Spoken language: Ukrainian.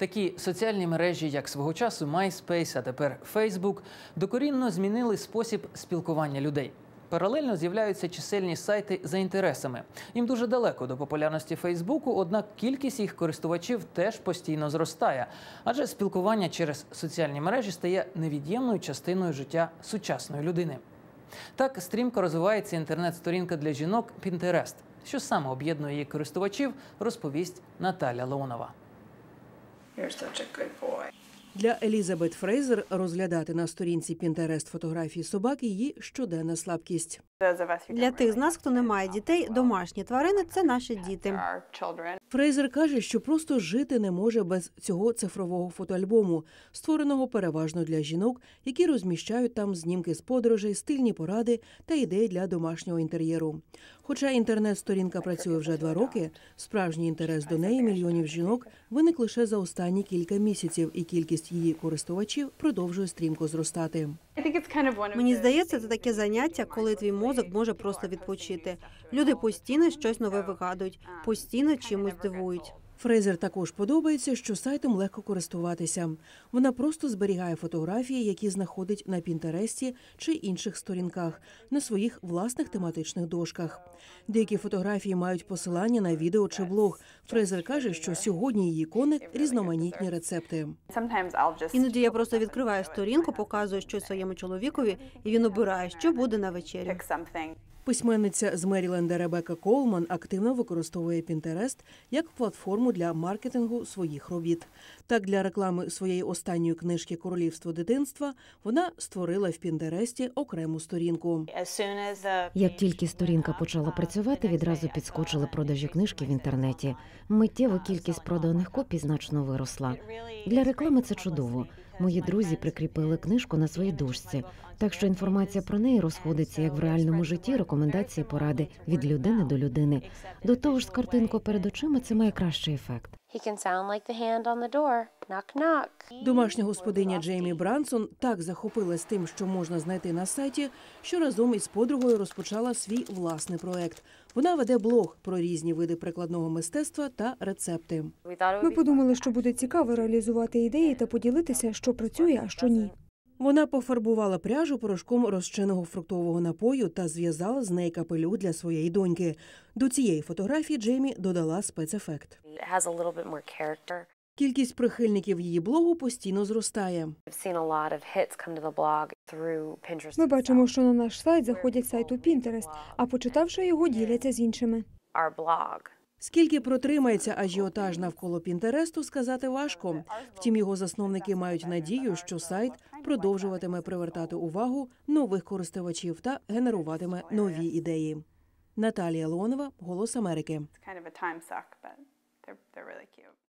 Такі соціальні мережі, як свого часу MySpace, а тепер Facebook, докорінно змінили спосіб спілкування людей. Паралельно з'являються чисельні сайти за інтересами. Їм дуже далеко до популярності Фейсбуку, однак кількість їх користувачів теж постійно зростає, адже спілкування через соціальні мережі стає невід'ємною частиною життя сучасної людини. Так стрімко розвивається інтернет-сторінка для жінок Pinterest. Що саме об'єднує її користувачів, розповість Наталя Леонова. You're such a good boy. Для Елізабет Фрейзер розглядати на сторінці Пінтерест фотографії собак її щоденна слабкість. Those of us Для тих з нас, хто не має дітей, домашні тварини це наші діти. Фрейзер каже, що просто жити не може без цього цифрового фотоальбому, створеного переважно для жінок, які розміщають там знімки з подорожей, стильні поради та ідеї для домашнього інтер'єру. Хоча інтернет-сторінка працює вже два роки, справжній інтерес до неї мільйонів жінок виник лише за останні кілька місяців, і кількість її користувачів продовжує стрімко зростати. Мені здається, це таке заняття, коли твій мозок може просто відпочити. Люди постійно щось нове вигадують, постійно чимось дивують. Фрейзер також подобається, що сайтом легко користуватися. Вона просто зберігає фотографії, які знаходить на Пінтересті чи інших сторінках, на своїх власних тематичних дошках. Деякі фотографії мають посилання на відео чи блог. Фрейзер каже, що сьогодні її коник різноманітні рецепти. Іноді я просто відкриваю сторінку, показую щось своєму чоловікові, і він обирає, що буде на вечерю. Письменниця з Меріленда Ребека Колман активно використовує Pinterest як платформу для маркетингу своїх робіт. Так, для реклами своєї останньої книжки Королівство дитинства вона створила в Пінтересті окрему сторінку. Як тільки сторінка почала працювати, відразу підскочили продажі книжки в інтернеті. Миттєво кількість проданих копій значно виросла. Для реклами це чудово. Мої друзі прикріпили книжку на своїй дошці, так що інформація про неї розходиться як в реальному житті, рекомендації, поради від людини до людини. До того ж, з картинкою перед очима це має кращий ефект. Домашня господиня Джеймі Брансон так захопилась тим, що можна знайти на сайті, що разом із подругою розпочала свій власний проект. Вона веде блог про різні види прикладного мистецтва та рецепти. Ми подумали, що буде цікаво реалізувати ідеї та поділитися, що працює, а що ні. Вона пофарбувала пряжу порошком розчинного фруктового напою та зв'язала з неї капелюх для своєї доньки. До цієї фотографії Джеймі додала спецефект. Кількість прихильників її блогу постійно зростає. Ми бачимо, що на наш сайт заходять сайту Pinterest, а почитавши його, діляться з іншими. Скільки протримається ажіотаж навколо Пінтересту, сказати важко. Втім, його засновники мають надію, що сайт продовжуватиме привертати увагу нових користувачів та генеруватиме нові ідеї. Наталія Леонова, Голос Америки.